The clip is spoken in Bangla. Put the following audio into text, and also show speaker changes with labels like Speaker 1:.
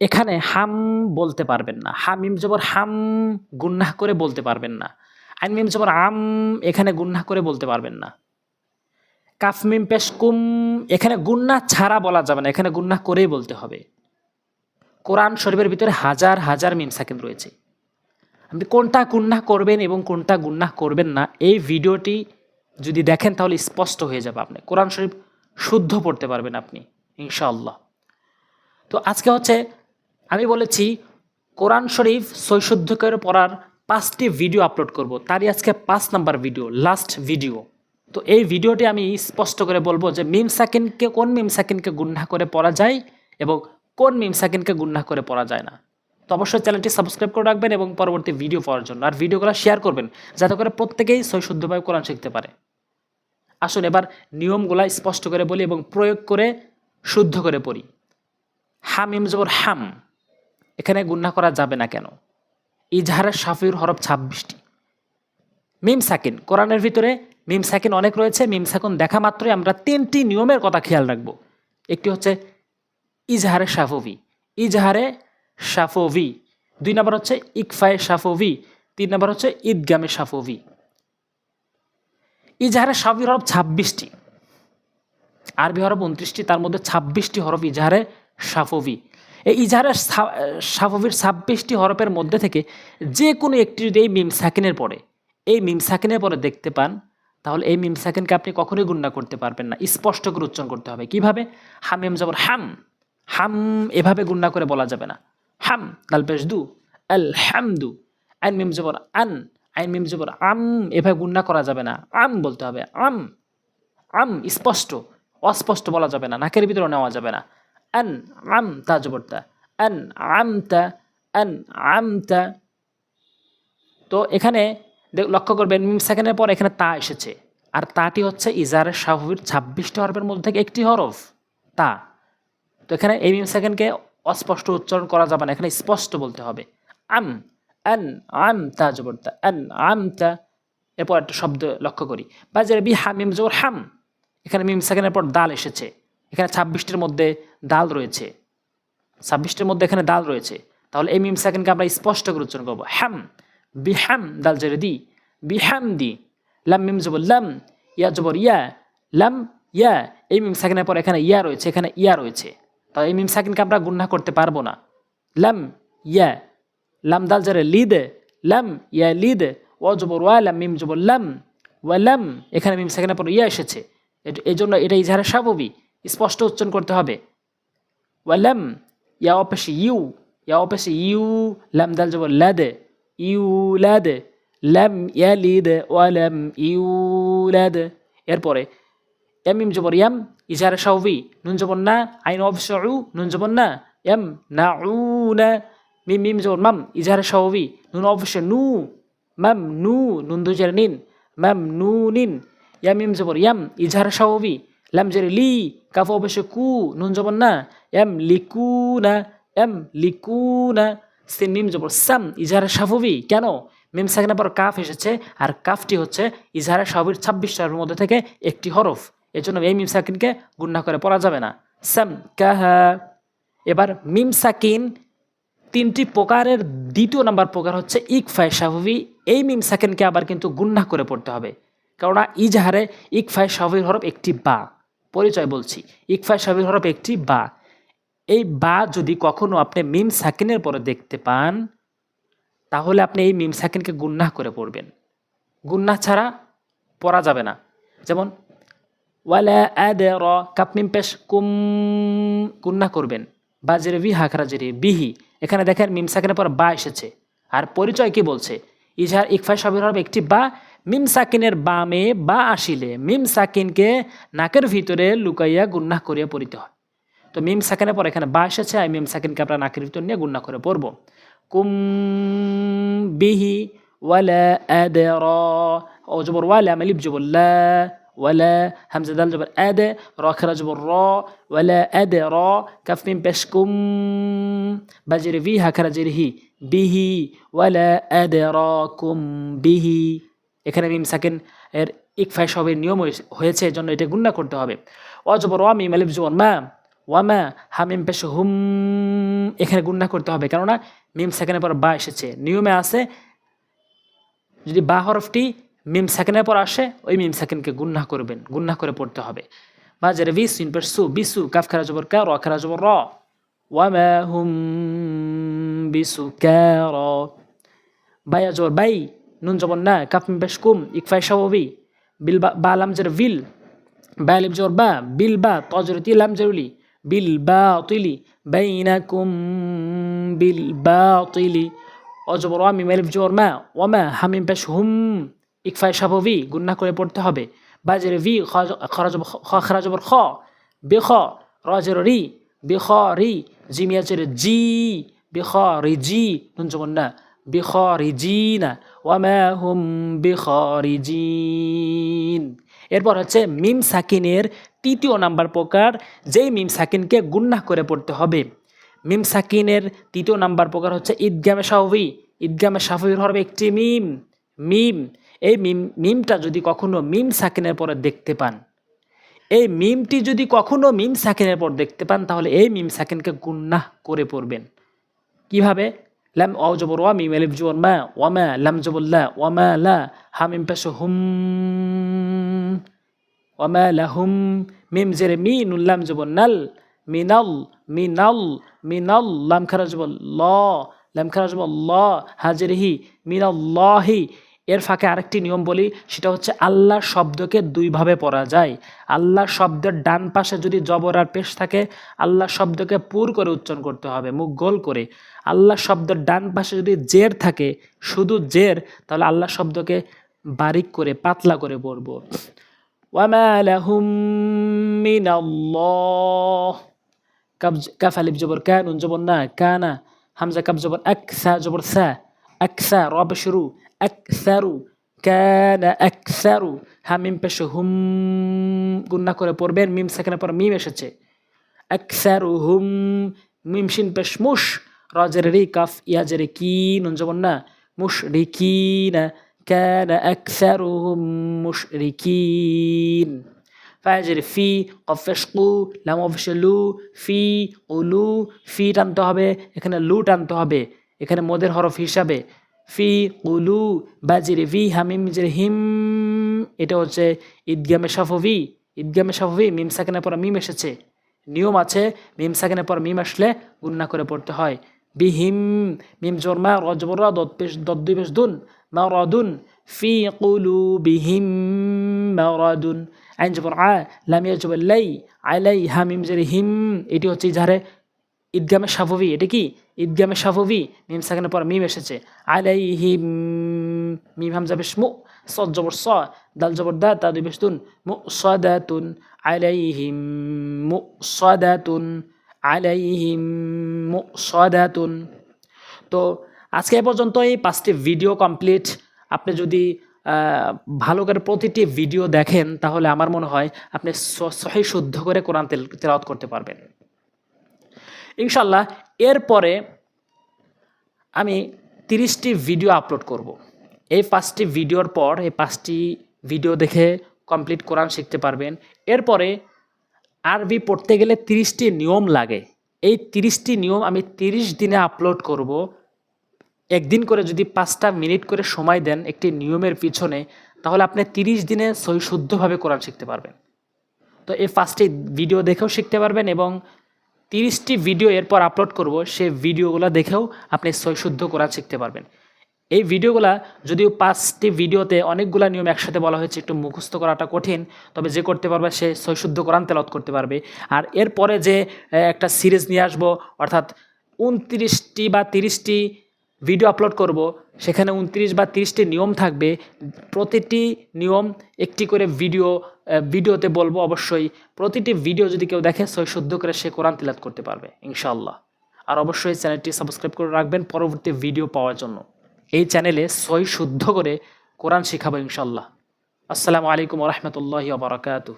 Speaker 1: এখানে হাম বলতে পারবেন না। হামিম জবর হাম গুন্নাহ করে বলতে পারবেন না। আইন মিম জবর আম এখানে গুন্নাহ করে বলতে পারবেন না। কাফ মিম পেশ এখানে গুন্নাহ ছাড়া বলা যাবে না, এখানে গুন্নাহ করেই বলতে হবে। কোরআন শরীফের ভিতরে হাজার হাজার মিম সাকিন রয়েছে। আপনি কোনটা গুন্নাহ করবেন এবং কোনটা গুন্নাহ করবেন না, এই ভিডিওটি যদি দেখেন তাহলে স্পষ্ট হয়ে যাবে আপনি। কোরআন শরীফ শুদ্ধ পড়তে পারবেন আপনি, ইনশাআল্লাহ। তো আজকে হচ্ছে আমি বলেছি, কোরআন শরীফ সৈশুদ্ধ করে পড়ার পাঁচটি ভিডিও আপলোড করব। তারই আজকে পাঁচ নাম্বার ভিডিও লাস্ট ভিডিও তো এই ভিডিওটি আমি স্পষ্ট করে বলব যে মিম সাকিনকে, কোন মিম সাকিনকে গুন্না করে পড়া যায় এবং কোন মিম সাকিনকে গুন্না করে পড়া যায় না। তো অবশ্যই চ্যানেলটি সাবস্ক্রাইব করে রাখবেন এবং পরবর্তী ভিডিও পাওয়ার জন্য। আর ভিডিওগুলো শেয়ার করবেন, যাতে করে প্রত্যেকেই সৈশুদ্ধভাবে কোরআন শিখতে পারে। আসুন এবার নিয়মগুলা স্পষ্ট করে বলি এবং প্রয়োগ করে শুদ্ধ করে পড়ি। হামিম জবর হাম। এখানে গুন্না করা যাবে না কেন? ইজহারের সাফির হরফ ছাব্বিশটি। মিম সাকিন, কোরআনের ভিতরে মিম সাকিন অনেক রয়েছে, মিম সাকিন দেখা মাত্রই আমরা তিনটি নিয়মের কথা খেয়াল রাখব। একটি হচ্ছে ইজহারে সাফবি ইজহারে সাফবি দুই নম্বর হচ্ছে ইকফায়ে সাফবি তিন নম্বর হচ্ছে ঈদগামে সাফবি ইজহারে সাফির হরফ ছাব্বিশটি। আরবি হরফ উনত্রিশটি, তার মধ্যে ছাব্বিশটি হরফ ইজহারে সাফবি এই ইজহারের সাফবির ছাব্বিশটি হরফের মধ্যে থেকে যে কোনো একটি যদি এই মিম সাকিনের পরে এই মিম সাকিনের পরে দেখতে পান, তাহলে এই মিম সাকিনকে আপনি কখনোই গুণনা করতে পারবেন না। স্পষ্ট করে উচ্চারণ করতে হবে। কীভাবে? হামিম জবর হাম। হাম এভাবে গুণনা করে বলা যাবে না। হাম দাল পেশ দু। আল হামদু। আইন মিম জবর আন। আইন মিম জবর আম এভাবে গুণনা করা যাবে না। আম বলতে হবে। আম। আম স্পষ্ট। অস্পষ্ট বলা যাবে না। নাকের ভিতরে নেওয়া যাবে না। আন আম তা জবরতা আন আমতা আন আমতা তো এখানে লক্ষ্য করবেন, মিম সেকেন্ডের পর এখানে তা এসেছে। আর তাটি হচ্ছে ইজারের স্বাভাবিক ছাব্বিশটি হরফের মধ্যে থেকে একটি হরফ, তা। তো এখানে এই মিম সেকেন্ডকে অস্পষ্ট উচ্চারণ করা যাবে না, এখানে স্পষ্ট বলতে হবে। আম, আন, আম তা জবরতা আন, আম, তা। এরপর একটা শব্দ লক্ষ্য করি। বাজারে বি হামিম জবর হাম। এখানে মিম সেকেন্ডের পর দাল এসেছে। এখানে ছাব্বিশটির মধ্যে দাল রয়েছে। ছাব্বিশটির মধ্যে এখানে দাল রয়েছে। তাহলে এই মিম সেকেন্ডকে আমরা স্পষ্ট করে উচ্চারণ করব। হ্যাম বিহাম, দাল জেরে দি। বিহাম দি, লাম মিম জবর লাম, ইয়া জবর ইয়া, লাম ইয়া। এই মিম সেকেন্ডের পর এখানে ইয়া রয়েছে, এখানে ইয়া রয়েছে। তাহলে এই মিম সেকেন্ডকে আমরা গুন্না করতে পারব না। লাম ইয়া, লাম দাল জেরে লিদ, লাম ইয়া লিদ ও জবর ওয়া, লাম মিম জবর লাম ওয়ালাম এখানে মিম সেকেন্ডের পর ইয়া এসেছে। এই জন্য এটা ইজহারের স্বাভাবিক। স্পষ্ট উচ্চারণ করতে হবে। ওয়ালাম, ইয়া অপেশে ইউ, ইয়া অপেশে ইউ, লাম দাল জবর লাদ ইউলাদ লাম ইয়ালিদ, ওয়ালাম ইউলাদ এরপরে, এম ইম জবর ইয়াম, ইজারে সাউবি, নুন জবর না, আইন অবশ্য নুন জবর না এম না উ না মিম মিম জবর মাম, ইজারে সাউবি, নুন অবশ্য নু, মাম নু, নুন দুজার নিন, মাম নু নিন, ইয়াম ইম জবর ইয়াম, ইজারে সাউবি লাম জেরে লি কাফ অবশ্য কু নুন জবর না এম লিকু না এম লিকু না সিন মিম জবর সাম ইজারে সাফবি কেন মিম সাকিনের পর কাফ এসেছে আর কাফটি হচ্ছে ইজারে সাফবির ছাব্বিশটার মধ্যে থেকে একটি হরফ এর জন্য এই মিম সাকিনকে গুণনা করে পড়া যাবে না সাম কাহা এবার মিম সাকিন তিনটি প্রকারের দ্বিতীয় নাম্বার প্রকার হচ্ছে ইকফাই সাফবি এই মিম সাকিনকে আবার কিন্তু গুণনা করে পড়তে হবে কেননা ইজাহারে ইকফাই সাফবির হরফ একটি বা পরিচয় বলছি। ইকফাই সাফবির হরফ একটি বা। এই বা যদি কখনো আপনি মিম সাকিনের পরে দেখতে পান, তাহলে আপনি এই মিম সাকিনকে গুন্নাহ করে পড়বেন। গুন্নাহ ছাড়া পড়া যাবে না। যেমন র কাপ মিম পেশ কুম গুন্নাহ করবেন। বা জেরে ভি হাকরা জেরে বিহি। এখানে দেখেন মিম সাকিনের পর বা এসেছে। আর পরিচয় কি বলছে? ইজহার ইকফাই সবের হবে একটি বা মিম সাকিনের বামে বা আসিলে মিম সাকিনকে নাকের ভিতরে লুকাইয়া গুন্নাহ করিয়া পড়িতে হয়। তো মিম সাকিনের পর এখানে বা এসেছে আর মিম সাকিনকে আমরা নাকের ভিতর নিয়ে গুন্না করে পড়ব। কুম বিহি ওয়ালা আদর, ও জবর ওয়ালা মালিব জবর লা, ওয়ালা হামজা দাল জবর আদ র খেরা জবর র, ওয়ালা আদ র কাফ মিম পেশ কুম, বাজির ভি, হাখারা জির হি, বিহি ওয়ালা আদ র কুম বিহি। এখানে মিম সাকিন এর ইকফাই সবের নিয়ম হয়েছে- এজন্য এটা গুন্না করতে হবে। অজবর ওয়া মিম আলিফ জবর মা ওয়ামা হামিম পেশ হুম, এখানে গুন্না করতে হবে। কেননা মিম সেকেন্ডের পর বা এসেছে। নিয়মে আছে, যদি বা হরফটি মিম সেকেন্ডের পর আসে, ওই মিম সেকেন্ডকে গুন্না করবেন গুন্না করে পড়তে হবে। বা যেটা বিস ইন পেশ সু বিসু কাফ খারা জবর কা, র খারা জবর র। ওয়ামা হুম বিসু কা, র। বায়া জবর বাই নুন জবর না, কাফ মিম পেশ কুম ইকফাই সাববি বিল বা লাম জের বিল বা লিপ জবর বা, বিল বা, তজরতি লাম জরুলি। বিল বা তিলি, বাইনাকুম বিল বা তিলি। অজবর আমি মেলিফ জবর মা ওয়ামা হামিম পেশ হুম ইকফাই সাববি গুন্না করে পড়তে হবে। বা জের ভি খরা জবর, খ বে, খ রজের রি, বে, খ, রি জিমিয়া জের জি, বে, খ, রি, জি, নুন জবর না। বিখরিজিনা ওয়ামা হুম বিখরিজিন। এরপর হচ্ছে মিম সাকিনের তৃতীয় নাম্বার প্রকার, যেই মিম সাকিনকে গুন্না করে পড়তে হবে। মিম সাকিনের তৃতীয় নাম্বার প্রকার হচ্ছে ঈদগামে সাহবি ঈদগামে সাহবির হবে একটি মিম মিম। এই মিম, মিমটা যদি কখনো মিম সাকিনের পরে দেখতে পান, এই মিমটি যদি কখনো মিম সাকিনের পর দেখতে পান, তাহলে এই মিম সাকিনকে গুন্না করে পড়বেন। কীভাবে? লাম অ জবর ওয়া মিম এলিফ জবর মা ওয়ামা লাম জবর লা ওয়ামা লা হা মিম পেশ হুম ওয়ামা লাহুম মিম জেরে মি নুন লাম জবর নাল মিনাল মিনাল মিনাল লাম খারা জবর ল লাম খারা জবর ল হাজিরহি মিনাল্লাহি এর ফাঁকে আরেকটি নিয়ম বলি, সেটা হচ্ছে আল্লাহ শব্দকে দুইভাবে পড়া যায়। আল্লাহ শব্দের ডান পাশে যদি জবর আর পেশ থাকে আল্লাহ শব্দকে পুর করে উচ্চারণ করতে হবে, মুখ গোল করে। আল্লাহ শব্দের ডান পাশে যদি জের থাকে, শুধু জের, তাহলে আল্লাহ শব্দকে বারিক করে, পাতলা করে পড়ব। ওয়ামা কাফ আলিফ জবর কা নুন জবর না, কানা। হামজা কাব জবর এক, সা জবর সা। এক সা রব শুরু আকসারু কানা আকসারু হা মিম পেশে হুম গুন্না করে পড়বেন মিম সেখানে পর মিম এসেছে আকসারু হুম মিম শিন পেশ মুশ রাজের রি কাফ ইয়াজের কি নুন জবর না মুশ রিকিনা كان أكثرهم مشركين ফায়াজের ফি কফেশকু লামফেশলু ফি উলু ফি টানতে হবে এখানে লু টানতে হবে এখানে মোদের হরফ হিসাবে ফি উলু বাজির ভি হামিম জির হিম, এটা হচ্ছে ঈদগামে সাফভি ঈদগামে সাফভি মিম সাকিনের পর মিম এসেছে। নিয়ম আছে, মিম সাকিনের পর মিম আসলে গুন্না করে পড়তে হয়। বিহিম মিম জোরমা রজবরা দত পেশ, দত দুই পেশ দুন মারাদুন ফি কুলু বিহিম মারাদুন আইন জবর আ, লামিয়া জবর লাই আলাই হামিম জের হিম, এটি হচ্ছে ইজহারে ঈদগামে সাফবি এটা কি? ঈদগামে সাফবি মিম সাকানের পর মিম এসেছে। আলাই হিম মিম হামজা বেশ মু, সদ জবর স, দাল জবর দা, তা দুই বেশ তুন মু সদাতুন আলাইহিম মু সদাতুন আলাইহিম মু সদাতুন। তো আজকে এ পর্যন্ত এই পাঁচটি ভিডিও কমপ্লিট আপনি যদি ভালো করে প্রতিটি ভিডিও দেখেন, তাহলে আমার মনে হয় আপনি সহি শুদ্ধ করে কোরআন তেল, তেলাওয়াত করতে পারবেন। ইনশাল্লাহ এরপরে আমি তিরিশটি ভিডিও আপলোড করব। এই পাঁচটি ভিডিওর পর, এই পাঁচটি ভিডিও দেখে কমপ্লিট কোরআন শিখতে পারবেন। এরপরে আরবি পড়তে গেলে তিরিশটি নিয়ম লাগে। এই তিরিশটি নিয়ম আমি তিরিশ দিনে আপলোড করব। একদিন করে যদি পাঁচটা মিনিট করে সময় দেন একটি নিয়মের পিছনে, তাহলে আপনি তিরিশ দিনে সই শুদ্ধভাবে কোরআন শিখতে পারবেন। তো এই ফার্স্টে ভিডিও দেখেও শিখতে পারবেন এবং তিরিশটি ভিডিও এরপর আপলোড করব, সে ভিডিওগুলো দেখেও আপনি সৈশুদ্ধ করা শিখতে পারবেন। এই ভিডিওগুলা যদিও পাঁচটি ভিডিওতে অনেকগুলো নিয়ম একসাথে বলা হয়েছে, একটু মুখস্থ করাটা কঠিন, তবে যে করতে পারবে সে সৈশুদ্ধ কোরআন তেলত করতে পারবে। আর এরপরে যে একটা সিরিজ নিয়ে আসব, অর্থাৎ উনত্রিশটি বা তিরিশটি ভিডিও আপলোড করব, সেখানে উনত্রিশ বা তিরিশটি নিয়ম থাকবে। প্রতিটি নিয়ম একটি করে ভিডিও ভিডিওতে বলব অবশ্যই। প্রতিটি ভিডিও যদি কেউ দেখে, সই শুদ্ধ করে সে কোরআন তিলাত করতে পারবে ইনশাল্লাহ আর অবশ্যই চ্যানেলটি সাবস্ক্রাইব করে রাখবেন পরবর্তী ভিডিও পাওয়ার জন্য। এই চ্যানেলে সই শুদ্ধ করে কোরআন শেখাবো ইনশাল্লাহ আসসালামু আলাইকুম রহমতুল্লাহ বারকাতু